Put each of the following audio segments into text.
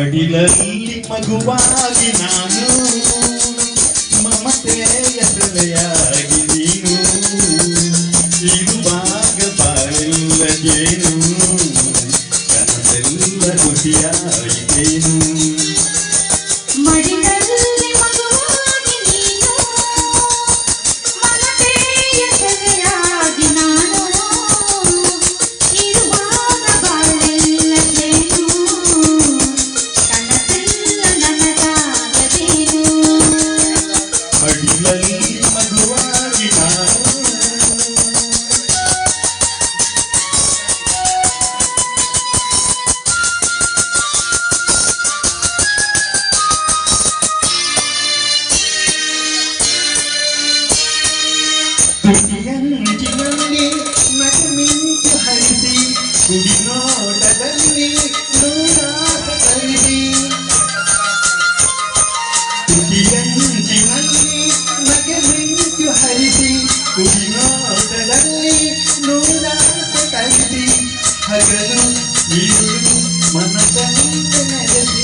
ಮಡಿಲಲ್ಲಿ ಮಗುವಾಗಿ ನಾನು ಮಮತೆಯ ಸೆಲೆಯಾಗಿ ನೀನು. ಇರುವಾಗ ಬಾಳೆಲ್ಲ ಏನು ಕನಸೆಲ್ಲ ಖುಷಿಯಾಯಿತೇನು கண்மணி ಹರಿಸಿ ಕುಡಿ ನೋಟದಲ್ಲಿ ನೂರಾಟ ಕಲಿಸಿ ಹಗಲು ಇರುಳು ಮನದಂತೆ ನೆಲೆಸಿ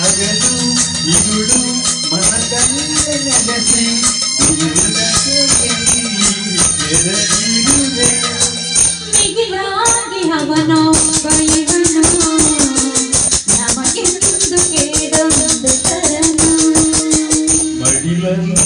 ಹಗಲು ಇರುಳು ಮನದಂತೆ ನೆಲೆಸಿ ದುರ್ಗಕ್ಕೆ ಮಿಗಿಲಾಗಿ ಅವನೊಬ್ಬ ಇವನು